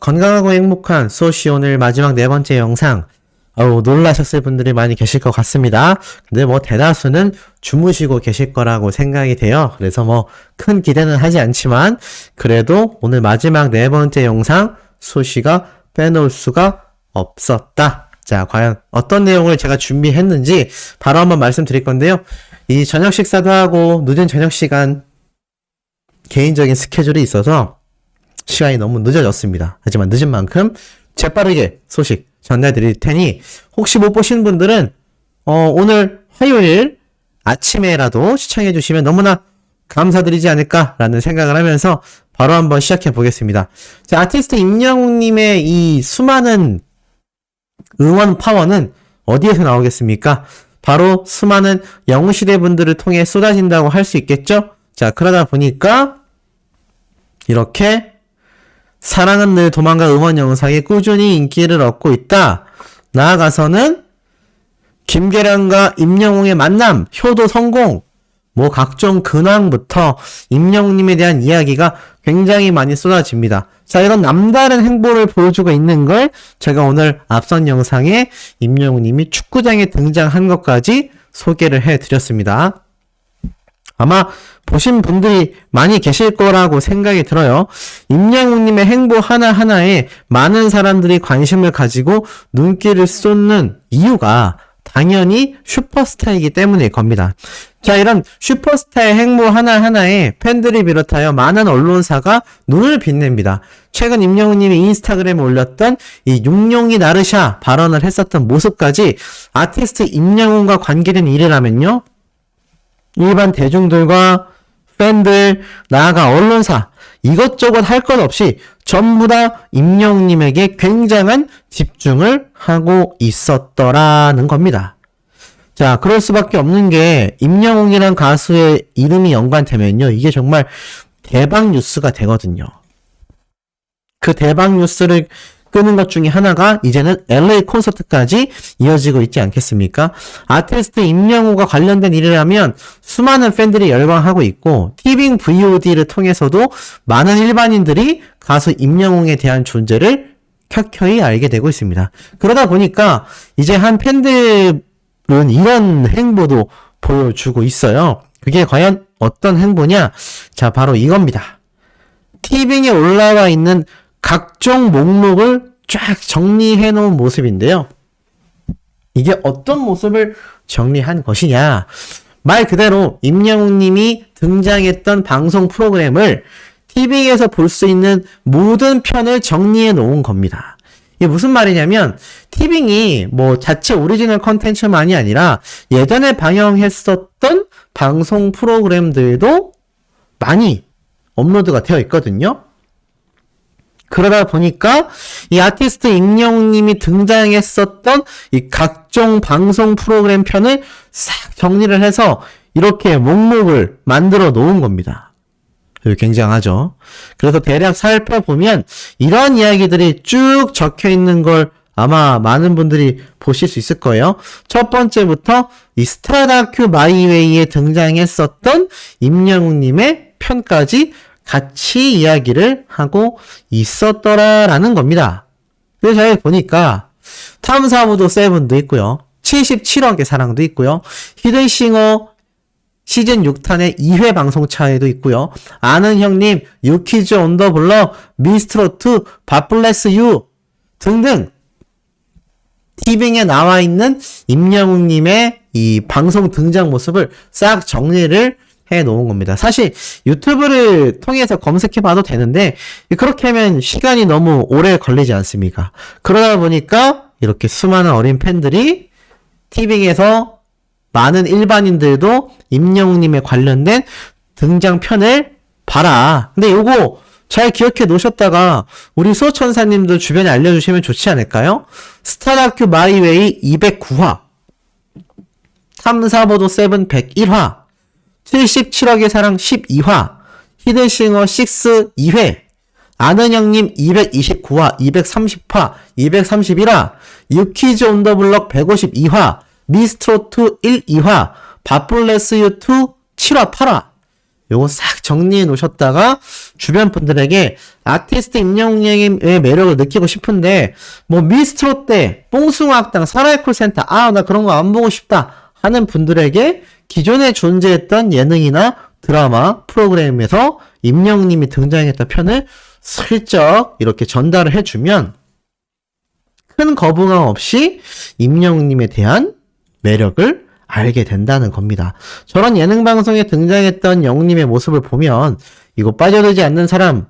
건강하고 행복한 소시 오늘 마지막 네 번째 영상. 어우, 놀라셨을 분들이 많이 계실 것 같습니다. 근데 뭐 대다수는 주무시고 계실 거라고 생각이 돼요. 그래서 뭐 큰 기대는 하지 않지만 그래도 오늘 마지막 네 번째 영상 소시가 빼놓을 수가 없었다. 자, 과연 어떤 내용을 제가 준비했는지 바로 한번 말씀드릴 건데요. 이 저녁 식사도 하고 늦은 저녁 시간 개인적인 스케줄이 있어서 시간이 너무 늦어졌습니다. 하지만 늦은 만큼 재빠르게 소식 전해드릴 테니 혹시 못 보신 분들은 어, 오늘 화요일 아침에라도 시청해 주시면 너무나 감사드리지 않을까라는 생각을 하면서 바로 한번 시작해 보겠습니다. 자, 아티스트 임영웅님의 이 수많은 응원 파워는 어디에서 나오겠습니까? 바로 수많은 영웅시대 분들을 통해 쏟아진다고 할 수 있겠죠? 자, 그러다 보니까 이렇게 사랑은 늘 도망가 음원 영상이 꾸준히 인기를 얻고 있다. 나아가서는 김계량과 임영웅의 만남, 효도 성공, 뭐 각종 근황부터 임영웅님에 대한 이야기가 굉장히 많이 쏟아집니다. 자, 이런 남다른 행보를 보여주고 있는 걸 제가 오늘 앞선 영상에 임영웅님이 축구장에 등장한 것까지 소개를 해드렸습니다. 아마 보신 분들이 많이 계실 거라고 생각이 들어요. 임영웅님의 행보 하나하나에 많은 사람들이 관심을 가지고 눈길을 쏟는 이유가 당연히 슈퍼스타이기 때문일 겁니다. 자, 이런 슈퍼스타의 행보 하나하나에 팬들이 비롯하여 많은 언론사가 눈을 빛냅니다. 최근 임영웅님이 인스타그램에 올렸던 이 육룡이 나르샤 발언을 했었던 모습까지 아티스트 임영웅과 관계된 일이라면요. 일반 대중들과 팬들, 나아가 언론사, 이것저것 할 것 없이 전부 다 임영웅님에게 굉장한 집중을 하고 있었더라는 겁니다. 자, 그럴 수밖에 없는 게 임영웅이란 가수의 이름이 연관되면요. 이게 정말 대박 뉴스가 되거든요. 그 대박 뉴스를 끄는 것 중에 하나가 이제는 LA 콘서트까지 이어지고 있지 않겠습니까? 아티스트 임영웅과 관련된 일이라면 수많은 팬들이 열광하고 있고 티빙 VOD를 통해서도 많은 일반인들이 가수 임영웅에 대한 존재를 켜켜이 알게 되고 있습니다. 그러다 보니까 이제 한 팬들은 이런 행보도 보여주고 있어요. 그게 과연 어떤 행보냐? 자, 바로 이겁니다. 티빙에 올라와 있는 각종 목록을 쫙 정리해 놓은 모습인데요. 이게 어떤 모습을 정리한 것이냐? 말 그대로 임영웅 님이 등장했던 방송 프로그램을 TV에서 볼 수 있는 모든 편을 정리해 놓은 겁니다. 이게 무슨 말이냐면 티빙이 뭐 자체 오리지널 컨텐츠만이 아니라 예전에 방영했었던 방송 프로그램들도 많이 업로드가 되어 있거든요. 그러다 보니까 이 아티스트 임영웅님이 등장했었던 이 각종 방송 프로그램 편을 싹 정리를 해서 이렇게 목록을 만들어 놓은 겁니다. 굉장하죠. 그래서 대략 살펴보면 이런 이야기들이 쭉 적혀 있는 걸 아마 많은 분들이 보실 수 있을 거예요. 첫 번째부터 이 스타다큐 마이웨이에 등장했었던 임영웅님의 편까지 같이 이야기를 하고 있었더라라는 겁니다. 그래서 잘 보니까 탐사보도 세븐도 있고요. 77억의 사랑도 있고요. 히든싱어 시즌 6탄의 2회 방송 차에도 있고요. 아는 형님, 유키즈 온 더 블럭, 미스트로트, 바플레스 유 등등 티빙에 나와 있는 임영웅님의 이 방송 등장 모습을 싹 정리를 해 놓은 겁니다. 사실 유튜브를 통해서 검색해 봐도 되는데 그렇게 하면 시간이 너무 오래 걸리지 않습니까? 그러다 보니까 이렇게 수많은 어린 팬들이 티빙에서 많은 일반인들도 임영웅님에 관련된 등장편을 봐라. 근데 요거 잘 기억해 놓으셨다가 우리 수호천사님도 주변에 알려주시면 좋지 않을까요? 스타다큐 마이웨이 209화, 탐사보도 세븐 101화, 77억의 사랑 12화, 히든싱어 6 2회, 아는 형님 229화, 230화, 231화, 유키즈 온 더 블럭 152화, 미스트로트 1, 2화, 바플레스 유2 7화, 8화. 요거 싹 정리해 놓으셨다가 주변 분들에게 아티스트 임영웅의 매력을 느끼고 싶은데 뭐 미스트롯 때 뽕숭아 학당 사라이콜 센터 아 나 그런 거 안 보고 싶다 하는 분들에게 기존에 존재했던 예능이나 드라마 프로그램에서 임영웅님이 등장했던 편을 슬쩍 이렇게 전달을 해주면 큰 거부감 없이 임영웅님에 대한 매력을 알게 된다는 겁니다. 저런 예능 방송에 등장했던 영웅님의 모습을 보면 이거 빠져들지 않는 사람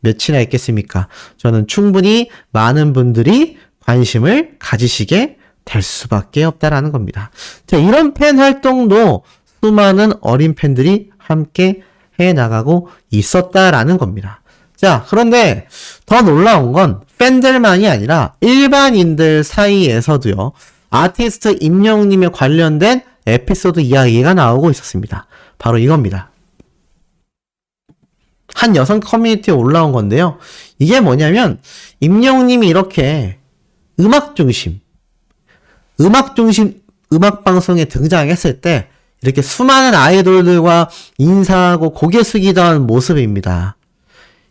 몇이나 있겠습니까? 저는 충분히 많은 분들이 관심을 가지시게 될 수밖에 없다라는 겁니다. 자, 이런 팬 활동도 수많은 어린 팬들이 함께 해 나가고 있었다라는 겁니다. 자, 그런데 더 놀라운 건 팬들만이 아니라 일반인들 사이에서도요, 아티스트 임영웅님에 관련된 에피소드 이야기가 나오고 있었습니다. 바로 이겁니다. 한 여성 커뮤니티에 올라온 건데요. 이게 뭐냐면, 임영웅님이 이렇게 음악 중심, 음악 중심 음악 방송에 등장했을 때, 이렇게 수많은 아이돌들과 인사하고 고개 숙이던 모습입니다.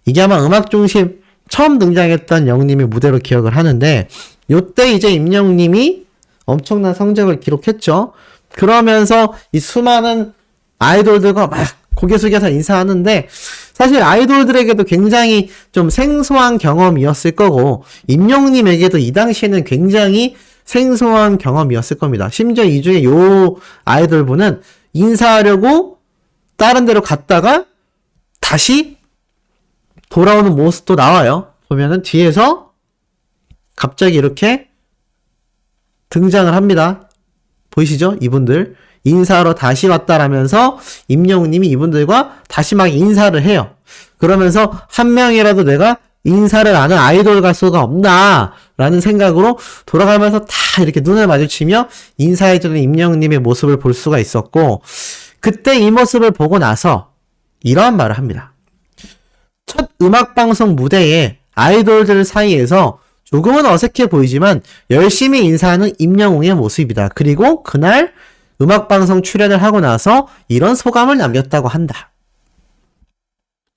이게 아마 음악 중심 처음 등장했던 영님의 무대로 기억을 하는데, 요때 이제 임영님이 엄청난 성적을 기록했죠. 그러면서 이 수많은 아이돌들과 막 고개 숙여서 인사하는데 사실 아이돌들에게도 굉장히 좀 생소한 경험이었을 거고 임영님에게도 이 당시에는 굉장히 생소한 경험이었을 겁니다. 심지어 이 중에 요 아이돌 분은 인사하려고 다른 데로 갔다가 다시 돌아오는 모습도 나와요. 보면은 뒤에서 갑자기 이렇게 등장을 합니다. 보이시죠? 이분들. 인사하러 다시 왔다라면서 임영웅님이 이분들과 다시 막 인사를 해요. 그러면서 한 명이라도 내가 인사를 아는 아이돌 가수가 없나 라는 생각으로 돌아가면서 다 이렇게 눈을 마주치며 인사해주는 임영웅님의 모습을 볼 수가 있었고 그때 이 모습을 보고 나서 이러한 말을 합니다. 첫 음악방송 무대에 아이돌들 사이에서 조금은 어색해 보이지만 열심히 인사하는 임영웅의 모습이다. 그리고 그날 음악방송 출연을 하고 나서 이런 소감을 남겼다고 한다.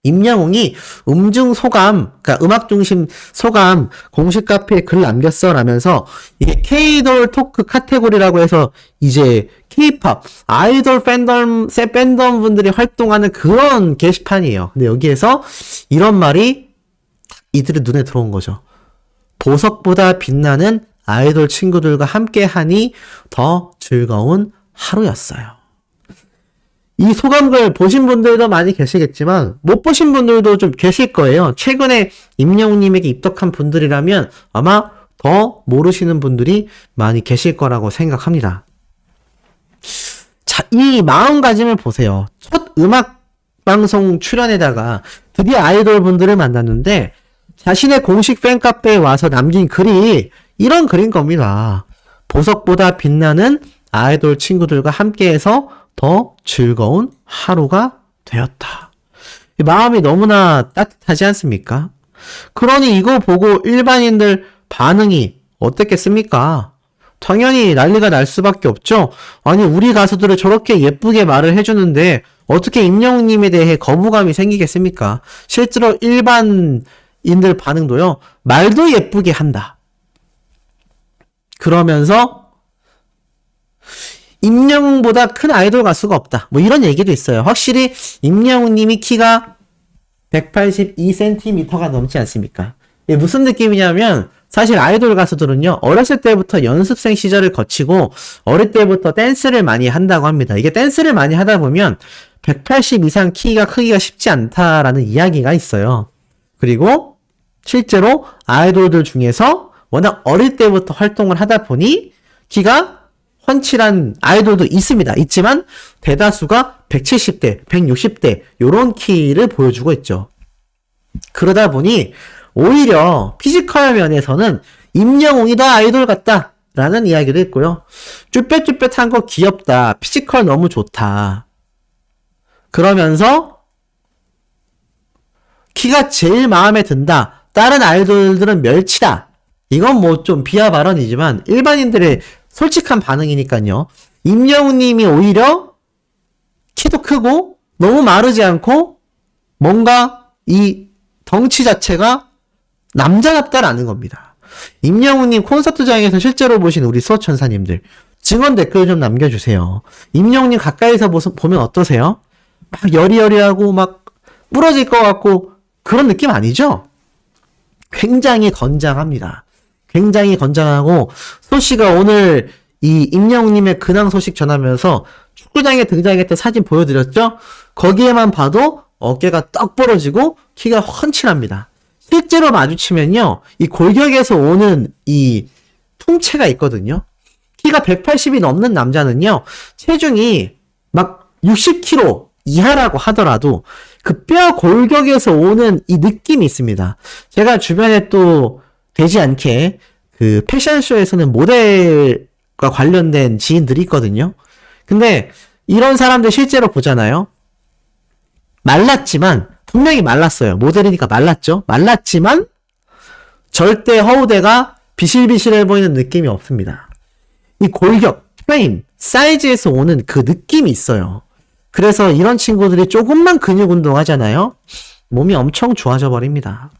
임영웅이 음중 소감, 그러니까 음악 중심 소감 공식 카페에 글 남겼어 라면서 이게 K돌 토크 카테고리라고 해서 이제 K-팝 아이돌 팬덤 세 팬덤 분들이 활동하는 그런 게시판이에요. 근데 여기에서 이런 말이 이들의 눈에 들어온 거죠. 보석보다 빛나는 아이돌 친구들과 함께 하니 더 즐거운 하루였어요. 이 소감글 보신 분들도 많이 계시겠지만 못 보신 분들도 좀 계실 거예요. 최근에 임영웅님에게 입덕한 분들이라면 아마 더 모르시는 분들이 많이 계실 거라고 생각합니다. 자, 이 마음가짐을 보세요. 첫 음악 방송 출연에다가 드디어 아이돌 분들을 만났는데 자신의 공식 팬카페에 와서 남긴 글이 이런 글인 겁니다. 보석보다 빛나는 아이돌 친구들과 함께해서 더 즐거운 하루가 되었다. 마음이 너무나 따뜻하지 않습니까? 그러니 이거 보고 일반인들 반응이 어떻겠습니까? 당연히 난리가 날 수밖에 없죠? 아니, 우리 가수들을 저렇게 예쁘게 말을 해주는데 어떻게 임영웅님에 대해 거부감이 생기겠습니까? 실제로 일반인들 반응도요, 말도 예쁘게 한다. 그러면서 임영웅보다 큰 아이돌 가수가 없다. 뭐 이런 얘기도 있어요. 확실히 임영웅님이 키가 182cm가 넘지 않습니까? 이게 무슨 느낌이냐면 사실 아이돌 가수들은요 어렸을 때부터 연습생 시절을 거치고 어릴 때부터 댄스를 많이 한다고 합니다. 이게 댄스를 많이 하다 보면 180 이상 키가 크기가 쉽지 않다라는 이야기가 있어요. 그리고 실제로 아이돌들 중에서 워낙 어릴 때부터 활동을 하다 보니 키가 훤칠한 아이돌도 있습니다. 있지만 대다수가 170대, 160대 요런 키를 보여주고 있죠. 그러다 보니 오히려 피지컬 면에서는 임영웅이 더 아이돌 같다 라는 이야기도 있고요. 쭈뼛쭈뼛한 거 귀엽다. 피지컬 너무 좋다. 그러면서 키가 제일 마음에 든다. 다른 아이돌들은 멸치다. 이건 뭐 좀 비하 발언이지만 일반인들의 솔직한 반응이니까요. 임영웅 님이 오히려 키도 크고 너무 마르지 않고 뭔가 이 덩치 자체가 남자답다라는 겁니다. 임영웅님 콘서트장에서 실제로 보신 우리 수호천사님들 증언 댓글 좀 남겨주세요. 임영웅님 가까이서 보면 어떠세요? 막 여리여리하고 막 부러질 것 같고 그런 느낌 아니죠? 굉장히 건장합니다. 굉장히 건장하고 소씨가 오늘 이 임영웅님의 근황 소식 전하면서 축구장에 등장했던 사진 보여드렸죠? 거기에만 봐도 어깨가 떡 벌어지고 키가 훤칠합니다. 실제로 마주치면요, 이 골격에서 오는 이 통체가 있거든요. 키가 180이 넘는 남자는요, 체중이 막 60kg 이하라고 하더라도 그 뼈 골격에서 오는 이 느낌이 있습니다. 제가 주변에 또 되지 않게 그 패션쇼에서는 모델과 관련된 지인들이 있거든요. 근데 이런 사람들 실제로 보잖아요. 말랐지만 분명히 말랐어요. 모델이니까 말랐죠. 말랐지만 절대 허우대가 비실비실해 보이는 느낌이 없습니다. 이 골격, 프레임, 사이즈에서 오는 그 느낌이 있어요. 그래서 이런 친구들이 조금만 근육 운동 하잖아요. 몸이 엄청 좋아져 버립니다.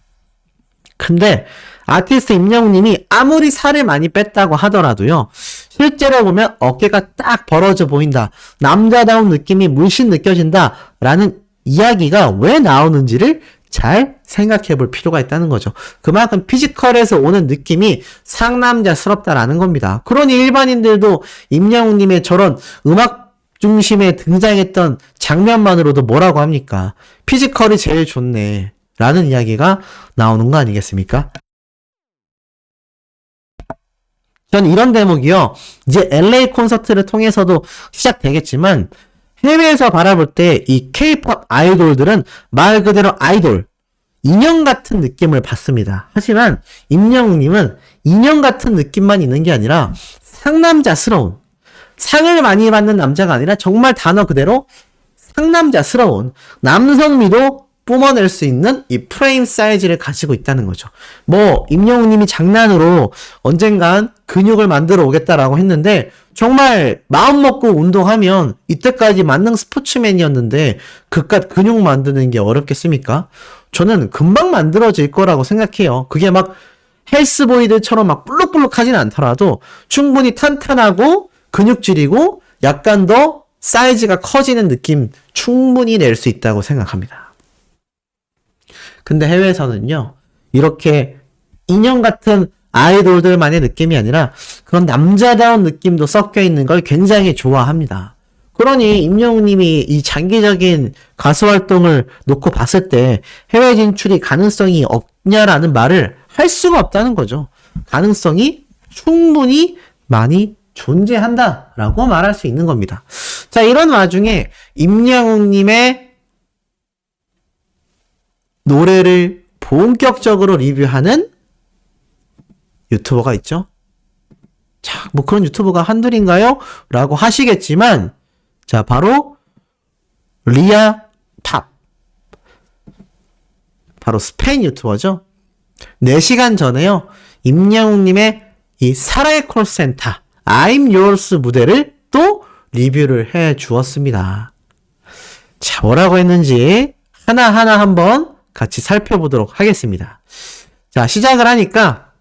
근데 아티스트 임영웅님이 아무리 살을 많이 뺐다고 하더라도요. 실제로 보면 어깨가 딱 벌어져 보인다. 남자다운 느낌이 물씬 느껴진다. 라는 이야기가 왜 나오는지를 잘 생각해 볼 필요가 있다는 거죠. 그만큼 피지컬에서 오는 느낌이 상남자스럽다라는 겁니다. 그러니 일반인들도 임영웅님의 저런 음악 중심에 등장했던 장면만으로도 뭐라고 합니까? 피지컬이 제일 좋네. 라는 이야기가 나오는 거 아니겠습니까? 전 이런 대목이요. 이제 LA 콘서트를 통해서도 시작되겠지만 해외에서 바라볼 때 이 K-팝 아이돌들은 말 그대로 아이돌 인형 같은 느낌을 받습니다. 하지만 임영웅님은 인형 같은 느낌만 있는 게 아니라 상남자스러운 상을 많이 받는 남자가 아니라 정말 단어 그대로 상남자스러운 남성미도 뿜어낼 수 있는 이 프레임 사이즈를 가지고 있다는 거죠. 뭐 임영웅 님이 장난으로 언젠간 근육을 만들어 오겠다라고 했는데 정말 마음 먹고 운동하면 이때까지 만능 스포츠맨이었는데 그깟 근육 만드는 게 어렵겠습니까? 저는 금방 만들어질 거라고 생각해요. 그게 막 헬스보이들처럼 막 볼록볼록하진 않더라도 충분히 탄탄하고 근육질이고 약간 더 사이즈가 커지는 느낌 충분히 낼 수 있다고 생각합니다. 근데 해외에서는요, 이렇게 인형 같은 아이돌들만의 느낌이 아니라 그런 남자다운 느낌도 섞여 있는 걸 굉장히 좋아합니다. 그러니 임영웅님이 이 장기적인 가수 활동을 놓고 봤을 때 해외 진출이 가능성이 없냐라는 말을 할 수가 없다는 거죠. 가능성이 충분히 많이 존재한다라고 말할 수 있는 겁니다. 자, 이런 와중에 임영웅님의 노래를 본격적으로 리뷰하는 유튜버가 있죠. 자, 뭐 그런 유튜버가 한둘인가요? 라고 하시겠지만, 자, 바로 리아 팝. 바로 스페인 유튜버죠. 4시간 전에요. 임영웅님의 이 사라의 콜센터, I'm Yours 무대를 또 리뷰를 해 주었습니다. 자, 뭐라고 했는지 하나하나 한번 같이 살펴보도록 하겠습니다. 자, 시작을 하니까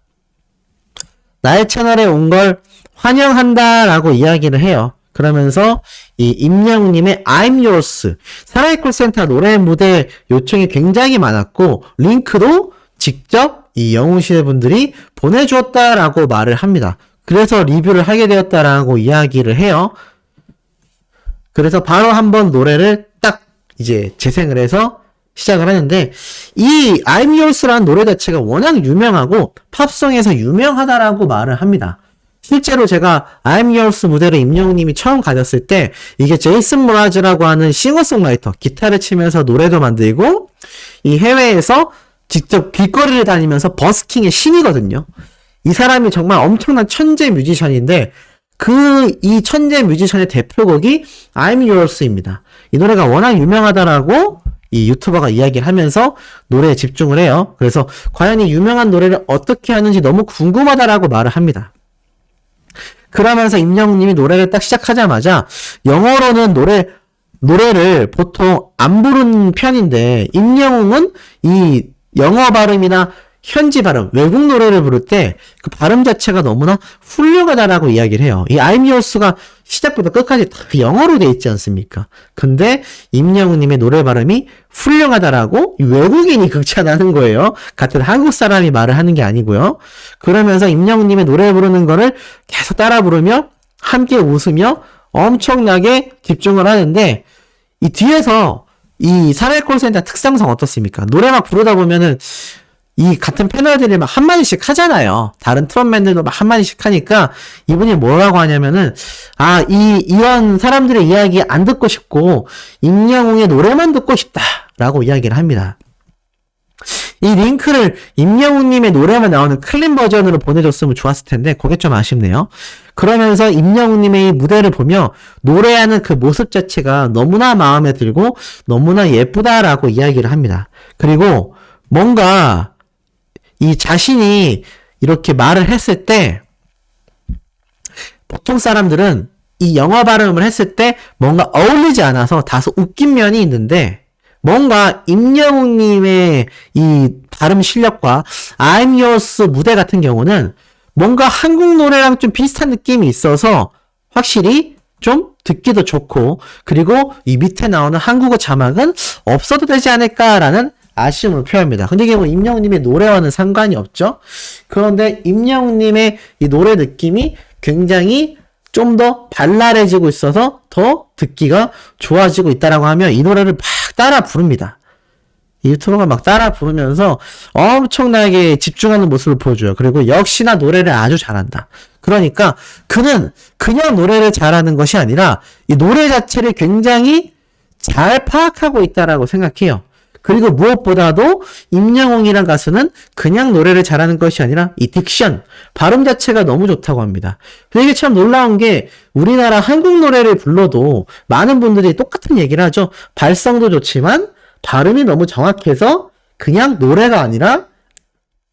나의 채널에 온 걸 환영한다라고 이야기를 해요. 그러면서 이 임영웅님의 I'm Yours 사라이 콜 센터 노래 무대 요청이 굉장히 많았고 링크도 직접 이 영웅시대 분들이 보내주었다라고 말을 합니다. 그래서 리뷰를 하게 되었다라고 이야기를 해요. 그래서 바로 한번 노래를 딱 이제 재생을 해서 시작을 하는데 이 I'm Yours라는 노래 자체가 워낙 유명하고 팝송에서 유명하다라고 말을 합니다. 실제로 제가 I'm Yours 무대를 임영웅님이 처음 가졌을 때 이게 제이슨 모라즈라고 하는 싱어송라이터 기타를 치면서 노래도 만들고 이 해외에서 직접 길거리를 다니면서 버스킹의 신이거든요. 이 사람이 정말 엄청난 천재 뮤지션인데 그 이 천재 뮤지션의 대표곡이 I'm Yours입니다. 이 노래가 워낙 유명하다라고 이 유튜버가 이야기를 하면서 노래에 집중을 해요. 그래서 과연 이 유명한 노래를 어떻게 하는지 너무 궁금하다라고 말을 합니다. 그러면서 임영웅님이 노래를 딱 시작하자마자 영어로는 노래 노래를 보통 안 부르는 편인데 임영웅은 이 영어 발음이나 현지 발음, 외국 노래를 부를 때 그 발음 자체가 너무나 훌륭하다라고 이야기를 해요. 이 Yours가 시작부터 끝까지 다 영어로 돼 있지 않습니까? 근데 임영웅님의 노래 발음이 훌륭하다라고 이 외국인이 극찬하는 거예요. 같은 한국 사람이 말을 하는 게 아니고요. 그러면서 임영웅님의 노래 부르는 거를 계속 따라 부르며 함께 웃으며 엄청나게 집중을 하는데 이 뒤에서 이 사회 콜센터 특성상 어떻습니까? 노래 막 부르다 보면은 이 같은 패널들이 막 한마디씩 하잖아요. 다른 트롯맨들도 막 한마디씩 하니까 이분이 뭐라고 하냐면은 아, 이, 이런 사람들의 이야기 안 듣고 싶고 임영웅의 노래만 듣고 싶다라고 이야기를 합니다. 이 링크를 임영웅님의 노래만 나오는 클린 버전으로 보내줬으면 좋았을 텐데 그게 좀 아쉽네요. 그러면서 임영웅님의 이 무대를 보며 노래하는 그 모습 자체가 너무나 마음에 들고 너무나 예쁘다라고 이야기를 합니다. 그리고 뭔가 이 자신이 이렇게 말을 했을 때 보통 사람들은 이 영어 발음을 했을 때 뭔가 어울리지 않아서 다소 웃긴 면이 있는데 뭔가 임영웅님의 이 발음 실력과 I'm Yours 무대 같은 경우는 뭔가 한국 노래랑 좀 비슷한 느낌이 있어서 확실히 좀 듣기도 좋고 그리고 이 밑에 나오는 한국어 자막은 없어도 되지 않을까라는 아쉬움을 표합니다. 근데 이게 뭐 임영웅님의 노래와는 상관이 없죠. 그런데 임영웅님의 이 노래 느낌이 굉장히 좀 더 발랄해지고 있어서 더 듣기가 좋아지고 있다라고 하면 이 노래를 막 따라 부릅니다. 이 유튜버가 막 따라 부르면서 엄청나게 집중하는 모습을 보여줘요. 그리고 역시나 노래를 아주 잘한다. 그러니까 그는 그냥 노래를 잘하는 것이 아니라 이 노래 자체를 굉장히 잘 파악하고 있다라고 생각해요. 그리고 무엇보다도 임영웅이란 가수는 그냥 노래를 잘하는 것이 아니라 이 딕션, 발음 자체가 너무 좋다고 합니다. 이게 참 놀라운 게 우리나라 한국 노래를 불러도 많은 분들이 똑같은 얘기를 하죠. 발성도 좋지만 발음이 너무 정확해서 그냥 노래가 아니라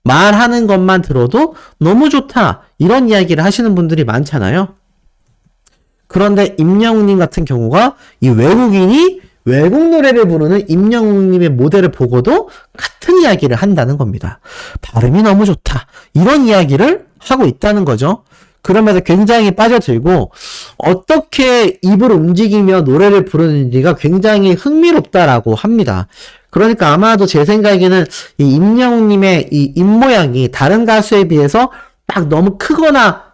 말하는 것만 들어도 너무 좋다. 이런 이야기를 하시는 분들이 많잖아요. 그런데 임영웅님 같은 경우가 이 외국인이 외국 노래를 부르는 임영웅님의 모델을 보고도 같은 이야기를 한다는 겁니다. 발음이 너무 좋다. 이런 이야기를 하고 있다는 거죠. 그러면서 굉장히 빠져들고 어떻게 입을 움직이며 노래를 부르는지가 굉장히 흥미롭다라고 합니다. 그러니까 아마도 제 생각에는 이 임영웅님의 이 입모양이 다른 가수에 비해서 막 너무 크거나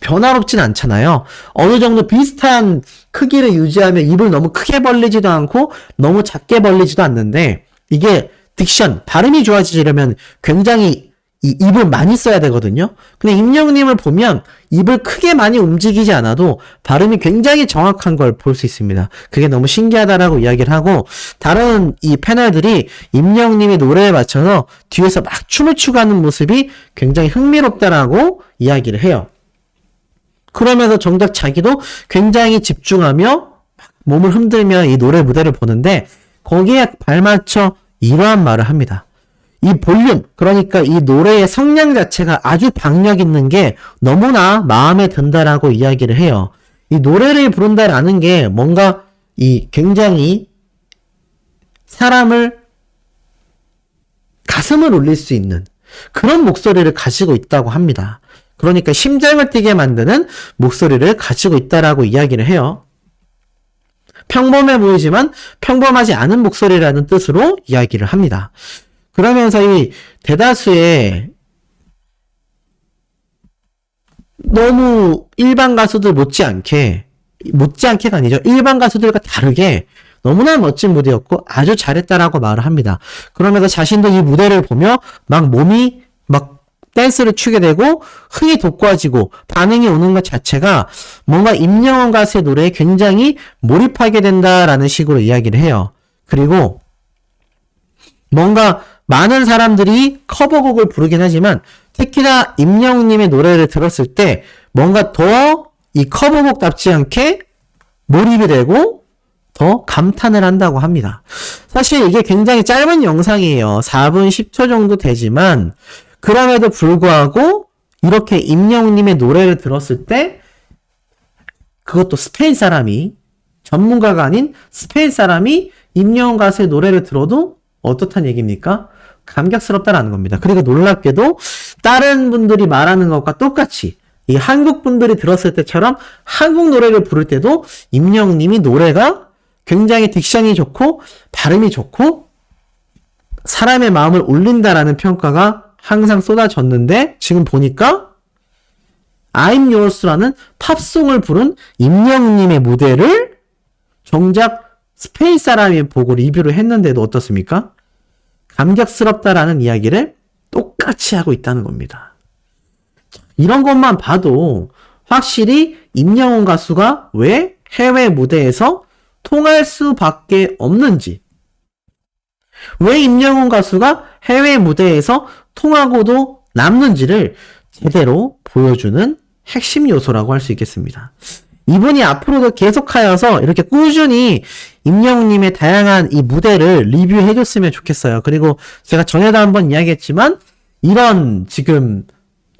변화롭진 않잖아요. 어느 정도 비슷한 크기를 유지하며 입을 너무 크게 벌리지도 않고 너무 작게 벌리지도 않는데 이게 딕션, 발음이 좋아지려면 굉장히 이 입을 많이 써야 되거든요. 근데 임영웅님을 보면 입을 크게 많이 움직이지 않아도 발음이 굉장히 정확한 걸 볼 수 있습니다. 그게 너무 신기하다라고 이야기를 하고 다른 이 패널들이 임영웅님의 노래에 맞춰서 뒤에서 막 춤을 추고 하는 모습이 굉장히 흥미롭다라고 이야기를 해요. 그러면서 정작 자기도 굉장히 집중하며 몸을 흔들며 이 노래 무대를 보는데 거기에 발맞춰 이러한 말을 합니다. 이 볼륨, 그러니까 이 노래의 성량 자체가 아주 박력 있는 게 너무나 마음에 든다라고 이야기를 해요. 이 노래를 부른다라는 게 뭔가 이 굉장히 사람을 가슴을 울릴 수 있는 그런 목소리를 가지고 있다고 합니다. 그러니까 심장을 뛰게 만드는 목소리를 가지고 있다라고 이야기를 해요. 평범해 보이지만 평범하지 않은 목소리라는 뜻으로 이야기를 합니다. 그러면서 이 대다수의 너무 일반 가수들 못지않게 못지않게가 아니죠. 일반 가수들과 다르게 너무나 멋진 무대였고 아주 잘했다라고 말을 합니다. 그러면서 자신도 이 무대를 보며 막 몸이 막 댄스를 추게 되고 흥이 돋궈지고 반응이 오는 것 자체가 뭔가 임영원 가수의 노래에 굉장히 몰입하게 된다라는 식으로 이야기를 해요. 그리고 뭔가 많은 사람들이 커버곡을 부르긴 하지만 특히나 임영웅님의 노래를 들었을 때 뭔가 더 이 커버곡답지 않게 몰입이 되고 더 감탄을 한다고 합니다. 사실 이게 굉장히 짧은 영상이에요. 4분 10초 정도 되지만 그럼에도 불구하고 이렇게 임영웅님의 노래를 들었을 때 그것도 스페인 사람이 전문가가 아닌 스페인 사람이 임영웅 가수의 노래를 들어도 어떻다는 얘기입니까? 감격스럽다라는 겁니다. 그리고 놀랍게도 다른 분들이 말하는 것과 똑같이 이 한국 분들이 들었을 때처럼 한국 노래를 부를 때도 임영웅님이 노래가 굉장히 딕션이 좋고 발음이 좋고 사람의 마음을 울린다라는 평가가 항상 쏟아졌는데 지금 보니까 I'm Yours라는 팝송을 부른 임영웅님의 무대를 정작 스페인 사람이 보고 리뷰를 했는데도 어떻습니까? 감격스럽다라는 이야기를 똑같이 하고 있다는 겁니다. 이런 것만 봐도 확실히 임영웅 가수가 왜 해외 무대에서 통할 수밖에 없는지, 왜 임영웅 가수가 해외 무대에서 통하고도 남는지를 제대로 보여주는 핵심 요소라고 할 수 있겠습니다. 이분이 앞으로도 계속하여서 이렇게 꾸준히 임영웅님의 다양한 이 무대를 리뷰해줬으면 좋겠어요. 그리고 제가 전에도 한번 이야기했지만 이런 지금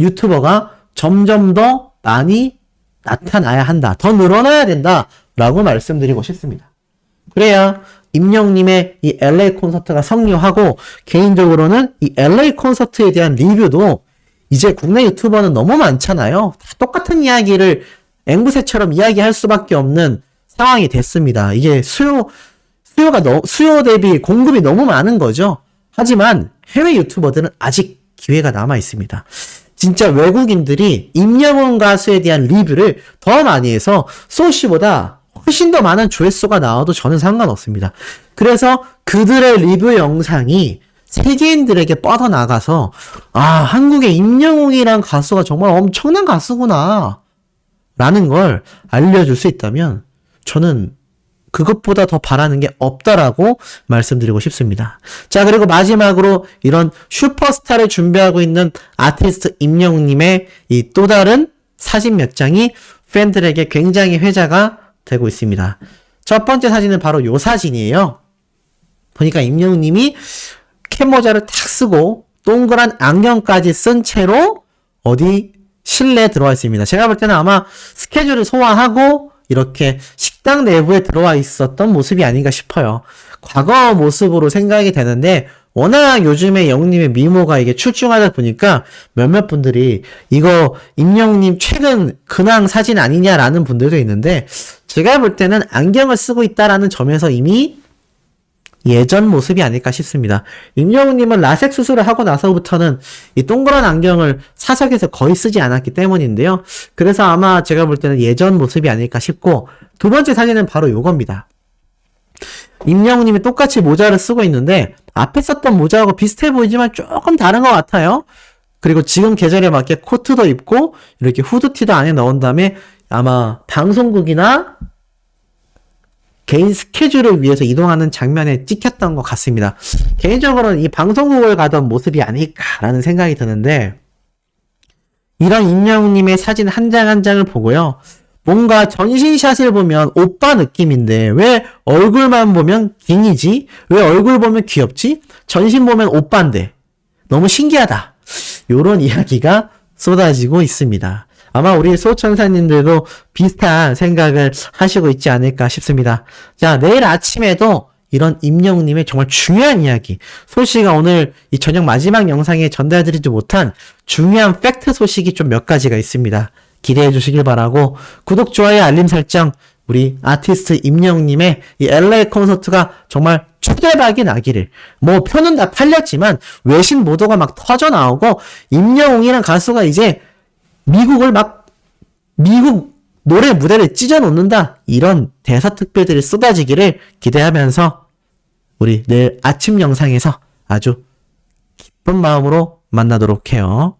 유튜버가 점점 더 많이 나타나야 한다. 더 늘어나야 된다. 라고 말씀드리고 싶습니다. 그래야 임영님의 이 LA 콘서트가 성료하고 개인적으로는 이 LA 콘서트에 대한 리뷰도 이제 국내 유튜버는 너무 많잖아요. 다 똑같은 이야기를 앵무새처럼 이야기할 수밖에 없는 상황이 됐습니다. 이게 수요 수요가 너, 수요 대비 공급이 너무 많은 거죠. 하지만 해외 유튜버들은 아직 기회가 남아 있습니다. 진짜 외국인들이 임영웅 가수에 대한 리뷰를 더 많이 해서 소시보다 훨씬 더 많은 조회수가 나와도 저는 상관없습니다. 그래서 그들의 리뷰 영상이 세계인들에게 뻗어나가서 아 한국의 임영웅이란 가수가 정말 엄청난 가수구나 라는 걸 알려줄 수 있다면 저는 그것보다 더 바라는 게 없다라고 말씀드리고 싶습니다. 자, 그리고 마지막으로 이런 슈퍼스타를 준비하고 있는 아티스트 임영웅님의 이 또 다른 사진 몇 장이 팬들에게 굉장히 회자가 되고 있습니다. 첫 번째 사진은 바로 요 사진이에요. 보니까 임영웅님이 캡모자를 탁 쓰고 동그란 안경까지 쓴 채로 어디 실내에 들어와 있습니다. 제가 볼 때는 아마 스케줄을 소화하고 이렇게 식당 내부에 들어와 있었던 모습이 아닌가 싶어요. 과거 모습으로 생각이 되는데 워낙 요즘에 영님의 미모가 이게 출중하다 보니까 몇몇 분들이 이거 임영님 최근 근황 사진 아니냐라는 분들도 있는데 제가 볼 때는 안경을 쓰고 있다라는 점에서 이미 예전 모습이 아닐까 싶습니다. 임영웅님은 라섹 수술을 하고 나서부터는 이 동그란 안경을 사석에서 거의 쓰지 않았기 때문인데요. 그래서 아마 제가 볼 때는 예전 모습이 아닐까 싶고 두 번째 사진은 바로 요겁니다. 임영웅님이 똑같이 모자를 쓰고 있는데 앞에 썼던 모자하고 비슷해 보이지만 조금 다른 것 같아요. 그리고 지금 계절에 맞게 코트도 입고 이렇게 후드티도 안에 넣은 다음에 아마 방송국이나 개인 스케줄을 위해서 이동하는 장면에 찍혔던 것 같습니다. 개인적으로는 이 방송국을 가던 모습이 아닐까라는 생각이 드는데, 이런 임영웅님의 사진 한 장한 장을 보고요. 뭔가 전신샷을 보면 오빠 느낌인데, 왜 얼굴만 보면 깅이지? 왜 얼굴 보면 귀엽지? 전신 보면 오빠인데. 너무 신기하다. 요런 이야기가 쏟아지고 있습니다. 아마 우리 소천사님들도 비슷한 생각을 하시고 있지 않을까 싶습니다. 자, 내일 아침에도 이런 임영웅님의 정말 중요한 이야기, 소식가 오늘 이 저녁 마지막 영상에 전달드리지 못한 중요한 팩트 소식이 좀 몇 가지가 있습니다. 기대해 주시길 바라고, 구독, 좋아요, 알림 설정, 우리 아티스트 임영웅님의 이 LA 콘서트가 정말 초대박이 나기를. 뭐 표는 다 팔렸지만 외신 보도가 막 터져 나오고 임영웅이란 가수가 이제 미국을 막 미국 노래 무대를 찢어 놓는다. 이런 대사 특별들이 쏟아지기를 기대하면서 우리 내일 아침 영상에서 아주 기쁜 마음으로 만나도록 해요.